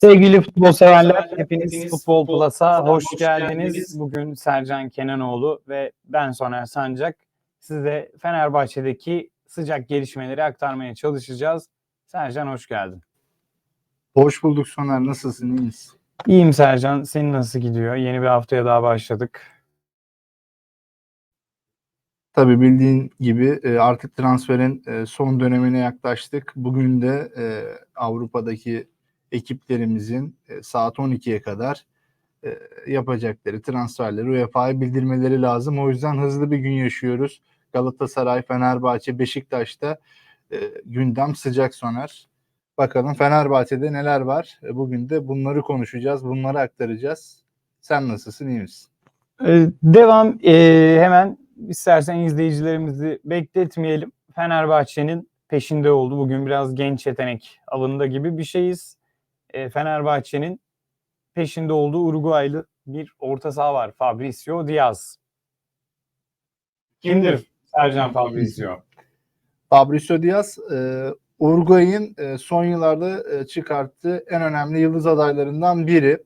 Sevgili futbol severler, hepiniz Futbol Plus'a hoş geldiniz. Bugün Sercan Kenanoğlu ve ben Soner Sancak size Fenerbahçe'deki sıcak gelişmeleri aktarmaya çalışacağız. Sercan hoş geldin. Hoş bulduk Soner. Nasılsın? İyi misin? İyiyim Sercan, senin nasıl gidiyor? Yeni bir haftaya daha başladık. Tabii bildiğin gibi e, artık transferin e, son dönemine yaklaştık. Bugün de e, Avrupa'daki ekiplerimizin saat 12'ye kadar yapacakları transferleri UEFA'ya bildirmeleri lazım. O yüzden hızlı bir gün yaşıyoruz. Galatasaray, Fenerbahçe, Beşiktaş'ta gündem sıcak soner. Bakalım Fenerbahçe'de neler var? Bugün de bunları konuşacağız, bunları aktaracağız. Sen nasılsın, iyi misin? Devam ee, hemen istersen izleyicilerimizi bekletmeyelim. Fenerbahçe'nin peşinde oldu. Bugün biraz genç yetenek alında gibi bir şeyiz. E, Fenerbahçe'nin peşinde olduğu Uruguaylı bir orta saha var. Fabricio Diaz. Kimdir Sercan Fabricio? Fabricio Diaz e, Uruguay'ın e, son yıllarda e, çıkarttığı en önemli yıldız adaylarından biri.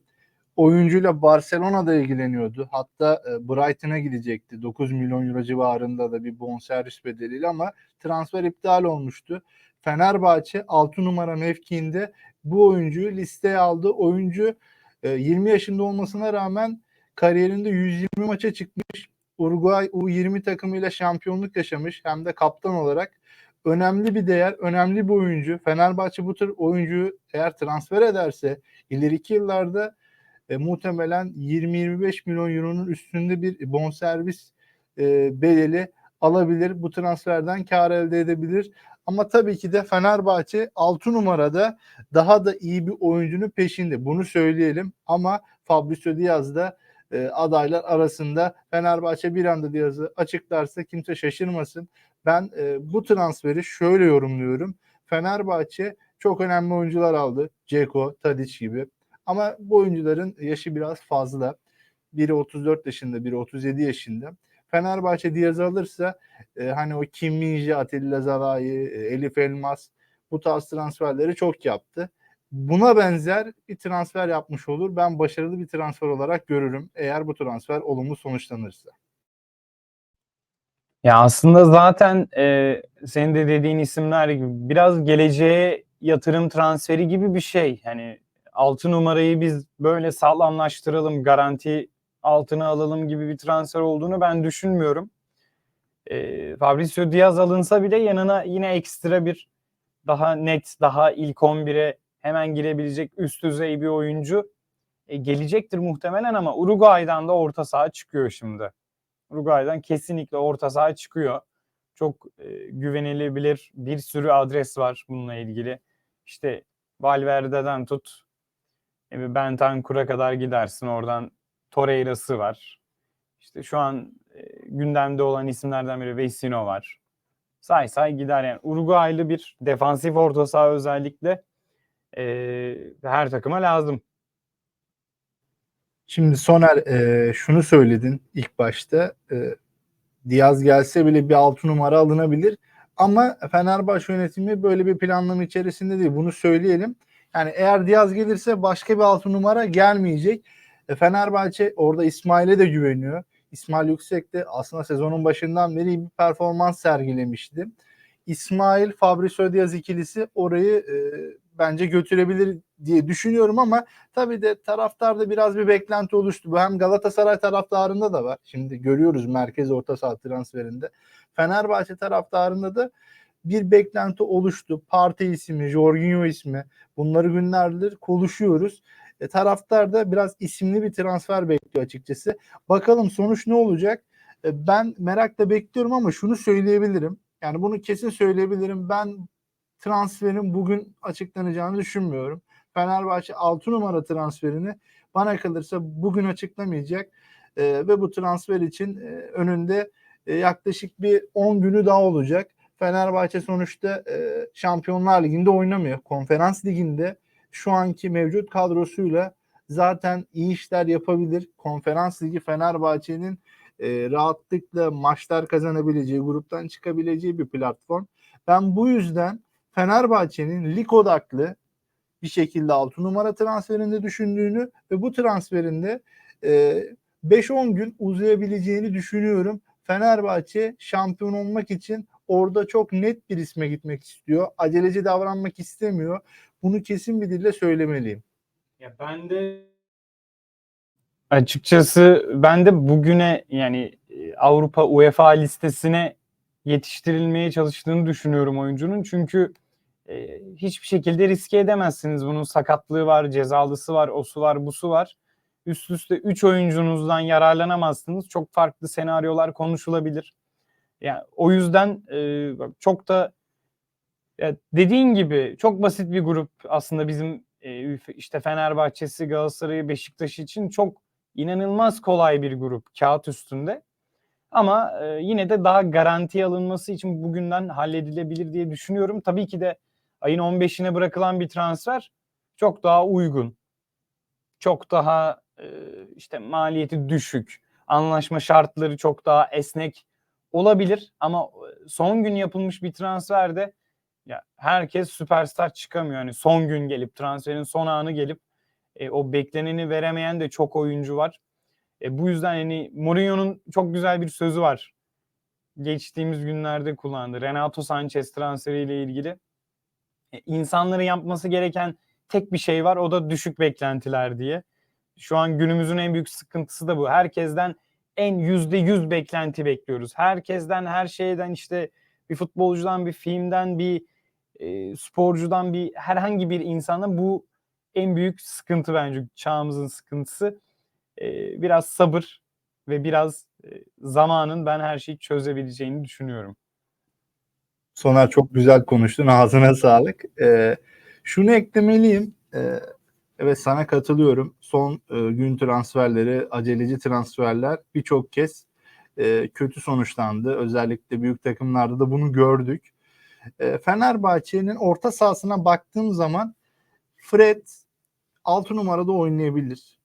Oyuncuyla Barcelona'da ilgileniyordu. Hatta e, Brighton'a gidecekti. 9 milyon euro civarında da bir bonservis bedeliyle ama transfer iptal olmuştu. Fenerbahçe 6 numara mevkiinde bu oyuncuyu listeye aldı. Oyuncu 20 yaşında olmasına rağmen kariyerinde 120 maça çıkmış. Uruguay U20 takımıyla şampiyonluk yaşamış hem de kaptan olarak önemli bir değer, önemli bir oyuncu. Fenerbahçe bu tür oyuncuyu eğer transfer ederse ileriki yıllarda e, muhtemelen 20-25 milyon euronun üstünde bir bonservis e, bedeli alabilir. Bu transferden kar elde edebilir. Ama tabii ki de Fenerbahçe 6 numarada daha da iyi bir oyuncunun peşinde. Bunu söyleyelim ama Fabrizio Diaz da e, adaylar arasında Fenerbahçe bir anda Diaz'ı açıklarsa kimse şaşırmasın. Ben e, bu transferi şöyle yorumluyorum. Fenerbahçe çok önemli oyuncular aldı. Ceko, Tadic gibi. Ama bu oyuncuların yaşı biraz fazla. Biri 34 yaşında, biri 37 yaşında. Fenerbahçe Diaz alırsa e, hani o Kim Minji, Atilla Zalai, e, Elif Elmas bu tarz transferleri çok yaptı. Buna benzer bir transfer yapmış olur. Ben başarılı bir transfer olarak görürüm eğer bu transfer olumlu sonuçlanırsa. Ya aslında zaten e, senin de dediğin isimler gibi biraz geleceğe yatırım transferi gibi bir şey. Hani 6 numarayı biz böyle sağlamlaştıralım, garanti altına alalım gibi bir transfer olduğunu ben düşünmüyorum. E, Fabrizio Diaz alınsa bile yanına yine ekstra bir daha net, daha ilk 11'e hemen girebilecek üst düzey bir oyuncu e, gelecektir muhtemelen ama Uruguay'dan da orta saha çıkıyor şimdi. Uruguay'dan kesinlikle orta saha çıkıyor. Çok e, güvenilebilir bir sürü adres var bununla ilgili. İşte Valverde'den tut e, Bentancur'a kadar gidersin. Oradan Torreira'sı var. İşte şu an e, gündemde olan isimlerden biri Vecino var. Say say gider yani. Uruguaylı bir defansif orta saha özellikle e, her takıma lazım. Şimdi Soner e, şunu söyledin ilk başta. E, Diaz gelse bile bir altı numara alınabilir. Ama Fenerbahçe yönetimi böyle bir planlama içerisinde değil. Bunu söyleyelim. Yani eğer Diaz gelirse başka bir altı numara gelmeyecek. E, Fenerbahçe orada İsmail'e de güveniyor. İsmail Yüksek aslında sezonun başından beri bir performans sergilemişti. İsmail Fabrizio Diaz ikilisi orayı e, bence götürebilir diye düşünüyorum ama tabii de taraftarda biraz bir beklenti oluştu. Bu hem Galatasaray taraftarında da var. Şimdi görüyoruz merkez orta saha transferinde. Fenerbahçe taraftarında da bir beklenti oluştu. Parti ismi, Jorginho ismi bunları günlerdir konuşuyoruz. E, taraftar da biraz isimli bir transfer bekliyor açıkçası. Bakalım sonuç ne olacak? E, ben merakla bekliyorum ama şunu söyleyebilirim. Yani bunu kesin söyleyebilirim. Ben transferin bugün açıklanacağını düşünmüyorum. Fenerbahçe 6 numara transferini bana kalırsa bugün açıklamayacak. E, ve bu transfer için e, önünde e, yaklaşık bir 10 günü daha olacak. Fenerbahçe sonuçta e, Şampiyonlar Ligi'nde oynamıyor. Konferans Ligi'nde şu anki mevcut kadrosuyla zaten iyi işler yapabilir. Konferans Ligi Fenerbahçe'nin e, rahatlıkla maçlar kazanabileceği, gruptan çıkabileceği bir platform. Ben bu yüzden Fenerbahçe'nin lig odaklı bir şekilde 6 numara transferinde düşündüğünü ve bu transferinde e, 5-10 gün uzayabileceğini düşünüyorum. Fenerbahçe şampiyon olmak için orada çok net bir isme gitmek istiyor. Aceleci davranmak istemiyor. Bunu kesin bir dille söylemeliyim. Ya ben de açıkçası ben de bugüne yani e, Avrupa UEFA listesine yetiştirilmeye çalıştığını düşünüyorum oyuncunun. Çünkü e, hiçbir şekilde riske edemezsiniz. Bunun sakatlığı var, cezalısı var, osu var, busu var. Üst üste 3 oyuncunuzdan yararlanamazsınız. Çok farklı senaryolar konuşulabilir. Yani o yüzden e, çok da ya dediğin gibi çok basit bir grup aslında bizim e, işte Fenerbahçe'si, Galatasaray'ı, Beşiktaş için çok inanılmaz kolay bir grup kağıt üstünde. Ama e, yine de daha garantiye alınması için bugünden halledilebilir diye düşünüyorum. Tabii ki de ayın 15'ine bırakılan bir transfer çok daha uygun. Çok daha e, işte maliyeti düşük. Anlaşma şartları çok daha esnek olabilir ama son gün yapılmış bir transferde ya herkes süperstar çıkamıyor. Yani son gün gelip transferin son anı gelip e, o bekleneni veremeyen de çok oyuncu var. E, bu yüzden yani Mourinho'nun çok güzel bir sözü var. Geçtiğimiz günlerde kullandı. Renato Sanchez transferiyle ilgili. E, insanların yapması gereken tek bir şey var. O da düşük beklentiler diye. Şu an günümüzün en büyük sıkıntısı da bu. Herkesten en yüzde yüz beklenti bekliyoruz. Herkesten, her şeyden işte bir futbolcudan, bir filmden, bir e, sporcudan, bir herhangi bir insana bu en büyük sıkıntı bence çağımızın sıkıntısı. E, biraz sabır ve biraz e, zamanın ben her şeyi çözebileceğini düşünüyorum. Soner çok güzel konuştun. Ağzına sağlık. Ee, şunu eklemeliyim. Ee, evet sana katılıyorum. Son e, gün transferleri, aceleci transferler birçok kez e, kötü sonuçlandı. Özellikle büyük takımlarda da bunu gördük. E, Fenerbahçe'nin orta sahasına baktığım zaman Fred 6 numarada oynayabilir.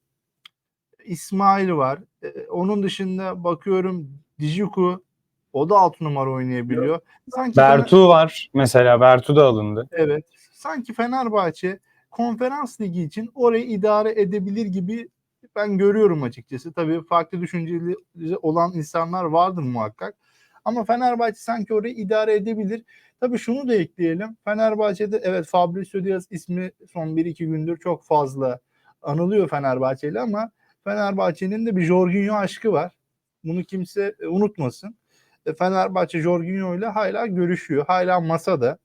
İsmail var. E, onun dışında bakıyorum Dijuku o da 6 numara oynayabiliyor. Sanki Bertu var mesela. Bertu da alındı. Evet. Sanki Fenerbahçe konferans ligi için orayı idare edebilir gibi ben görüyorum açıkçası. Tabii farklı düşünceli olan insanlar vardır muhakkak. Ama Fenerbahçe sanki orayı idare edebilir. Tabii şunu da ekleyelim. Fenerbahçe'de evet Fabrizio Diaz ismi son 1-2 gündür çok fazla anılıyor Fenerbahçeli ama Fenerbahçe'nin de bir Jorginho aşkı var. Bunu kimse e, unutmasın. E, Fenerbahçe Jorginho ile hala görüşüyor. Hala masada.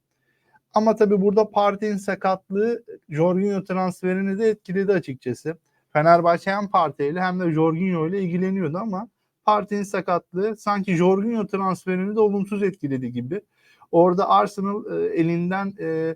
Ama tabii burada Partey'in sakatlığı Jorginho transferini de etkiledi açıkçası. Fenerbahçe hem Partey ile hem de Jorginho ile ilgileniyordu ama Partey'in sakatlığı sanki Jorginho transferini de olumsuz etkiledi gibi. Orada Arsenal e, elinden e,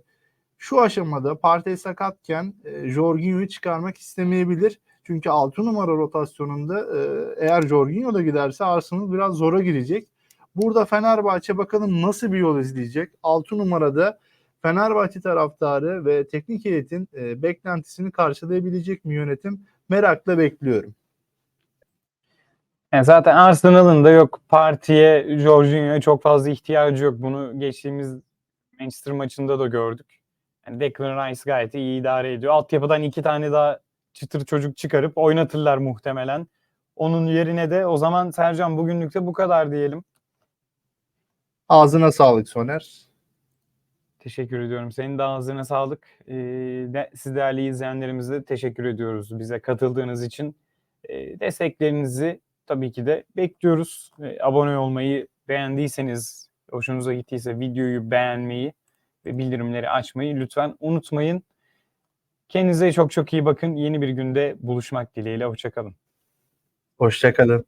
şu aşamada Partey sakatken e, Jorginho'yu çıkarmak istemeyebilir. Çünkü 6 numara rotasyonunda e, eğer Jorginho da giderse Arsenal biraz zora girecek. Burada Fenerbahçe bakalım nasıl bir yol izleyecek. 6 numarada Fenerbahçe taraftarı ve teknik heyetin e, beklentisini karşılayabilecek mi yönetim merakla bekliyorum. Yani zaten Arsenal'ın da yok partiye, Jorginho'ya çok fazla ihtiyacı yok. Bunu geçtiğimiz Manchester maçında da gördük. Yani Declan Rice gayet iyi idare ediyor. Altyapıdan iki tane daha çıtır çocuk çıkarıp oynatırlar muhtemelen. Onun yerine de o zaman Sercan bugünlük de bu kadar diyelim. Ağzına sağlık Soner. Teşekkür ediyorum. Senin de ağzına sağlık. Ee, de, siz değerli izleyenlerimize teşekkür ediyoruz bize katıldığınız için. Ee, desteklerinizi tabii ki de bekliyoruz. Ee, abone olmayı beğendiyseniz, hoşunuza gittiyse videoyu beğenmeyi ve bildirimleri açmayı lütfen unutmayın. Kendinize çok çok iyi bakın. Yeni bir günde buluşmak dileğiyle. Hoşçakalın. Hoşçakalın.